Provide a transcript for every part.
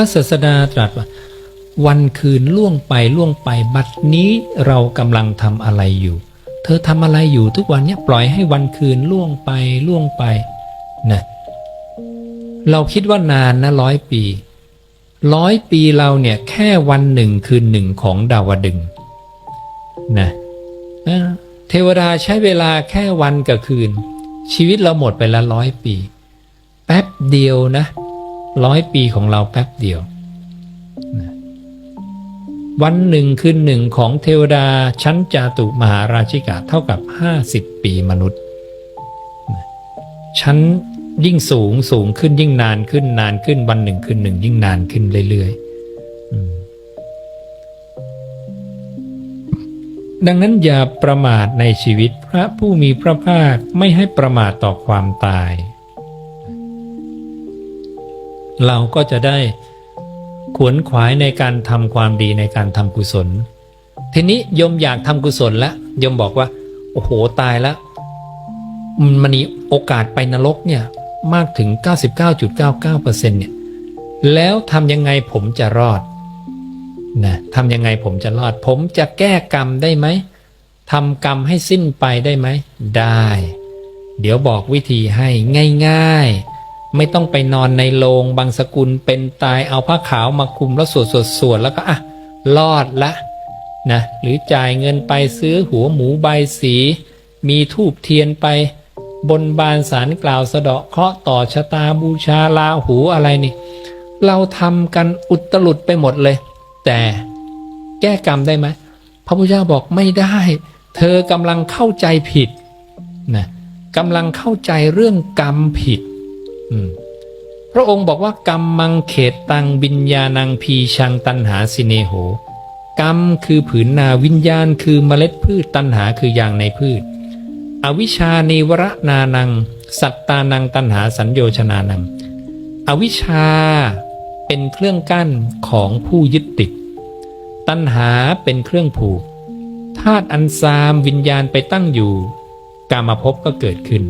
พระศาสดาตรัสว่าวันคืนล่วงไปล่วงไปบัดนี้เรากำลังทำอะไรอยู่ เธอทำอะไรอยู่ทุกวันเนี้ยปล่อยให้วันคืนล่วงไปล่วงไปนะเราคิดว่านานนะร้อยปีร้อยปีเราเนี่ยแค่วันหนึ่งคืนหนึ่งของดาวดึงนะเทวดาใช้เวลาแค่วันกับคืน ชีวิตเราหมดไปละร้อยปี แป๊บเดียวนะ ร้อยปีของเราแป๊บเดียว วันหนึ่งคืนหนึ่งของเทวดาชั้นจาตุมหาราชิกาเท่ากับ 50 ปีมนุษย์ ชั้นยิ่งสูงสูงขึ้นยิ่งนานขึ้นนานขึ้นวันหนึ่งคืนหนึ่งยิ่งนานขึ้นเรื่อยๆ ดังนั้นอย่าประมาทในชีวิตพระผู้มีพระภาคไม่ให้ประมาทต่อความตาย เราก็จะได้ขวนขวายในการทำความดีในการทำกุศล ทีนี้ยมอยากทำกุศลแล้วยมบอกว่า โอ้โหตายแล้วมันมีโอกาสไปนรกเนี่ยมากถึง 99.99%เนี่ยแล้วทำยังไงผมจะรอดนะทำยังไงผมจะรอด ผมจะแก้กรรมได้ไหมทำกรรมให้สิ้นไปได้ไหม ได้ เดี๋ยวบอกวิธีให้ง่าย ๆ ไม่ต้องไปนอนในโรงบางสกุลเป็นตายเอาผ้าขาวมาคลุมแล้วสวดสวดสวดแล้วก็อะรอดละนะหรือจ่ายเงินไปซื้อหัวหมูใบสี มีทูบเทียนไป บนบานสารกล่าวสะเดาะเคราะห์ต่อชะตาบูชาลาหูอะไรนี่ เราทำกันอุตลุดไปหมดเลย แต่แก้กรรมได้ไหมพระพุทธเจ้าบอกไม่ได้ เธอกำลังเข้าใจผิดนะกำลังเข้าใจเรื่องกรรมผิด พระองค์บอกว่ากรรมมังเขตตังวิญญาณังพีชังตันหาสิเนโห กรรมคือผืนนาวิญญาณคือเมล็ดพืชตันหาคืออยางในพืช อวิชานิวรนานัง สัตตานังตันหาสัญโยชนานัง อวิชชาเป็นเครื่องกั้นของผู้ยึดติด ตัณหาเป็นเครื่องผูกธาตุอันซามวิญญาณไปตั้งอยู่กามภพก็เกิดขึ้น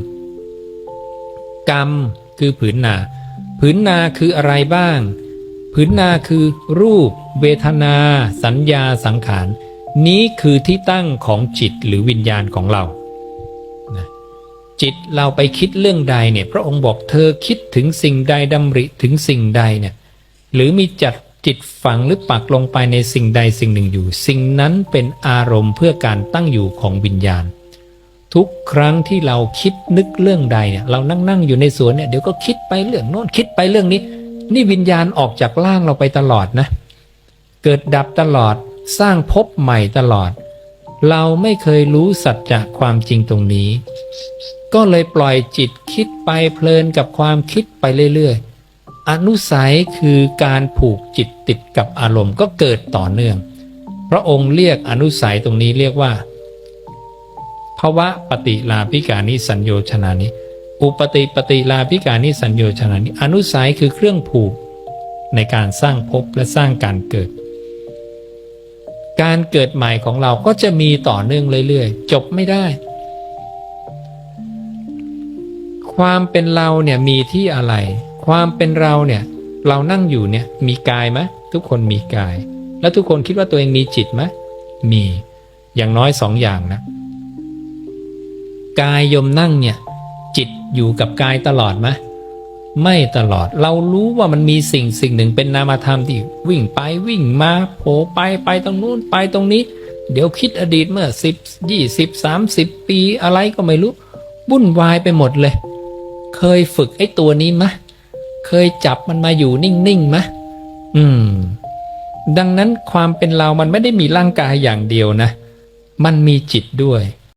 กรรม คือผืนนา ผืนนาคืออะไรบ้าง ผืนนาคือรูป เวทนา สัญญาสังขาร นี้คือที่ตั้งของจิตหรือวิญญาณของเรา จิตเราไปคิดเรื่องใดเนี่ย พระองค์บอกเธอคิดถึงสิ่งใดดำริถึงสิ่งใดเนี่ย หรือมีจัดจิตฝังหรือปักลงไปในสิ่งใดสิ่งหนึ่งอยู่ สิ่งนั้นเป็นอารมณ์เพื่อการตั้งอยู่ของวิญญาณ ทุกครั้งที่เราคิดนึกเรื่องใดเนี่ยเรานั่งนั่งอยู่ในสวนเนี่ยเดี๋ยวก็คิดไปเรื่องโน้นคิดไปเรื่องนี้ นี่วิญญาณออกจากร่างเราไปตลอดนะ เกิดดับตลอดสร้างภพใหม่ตลอด เราไม่เคยรู้สัจจะความจริงตรงนี้ ก็เลยปล่อยจิตคิดไปเพลินกับความคิดไปเรื่อยๆอนุสัยคือการผูกจิตติดกับอารมณ์ก็เกิดต่อเนื่อง พระองค์เรียกอนุสัยตรงนี้เรียกว่า ภาวะปฏิลาภิกานิสัญโยชนานิ อุปติปฏิลาภิกานิสัญโยชนานิ อนุสัยคือเครื่องผูกในการสร้างภพและสร้างการเกิด การเกิดใหม่ของเราก็จะมีต่อเนื่องเรื่อยๆ จบไม่ได้ ความเป็นเราเนี่ยมีที่อะไร ความเป็นเราเนี่ยเรานั่งอยู่เนี่ยมีกายไหมทุกคนมีกาย แล้วทุกคนคิดว่าตัวเองมีจิตไหมมีอย่างน้อยสองอย่างนะ กายยมนั่งเนี่ย จิตอยู่กับกายตลอดไหมไม่ตลอดเรารู้ว่ามันมีสิ่งสิ่งหนึ่งเป็นนามธรรมที่วิ่งไปวิ่งมาโผล่ไปไปตรงนู้นไปตรงนี้ เดี๋ยวคิดอดีตเมื่อสิบยี่สิบสามสิบปีอะไรก็ไม่รู้วุ่นวายไปหมดเลย เคยฝึกไอ้ตัวนี้มะ เคยจับมันมาอยู่นิ่งๆมะ อืม ดังนั้นความเป็นเรามันไม่ได้มีร่างกายอย่างเดียวนะ มันมีจิตด้วย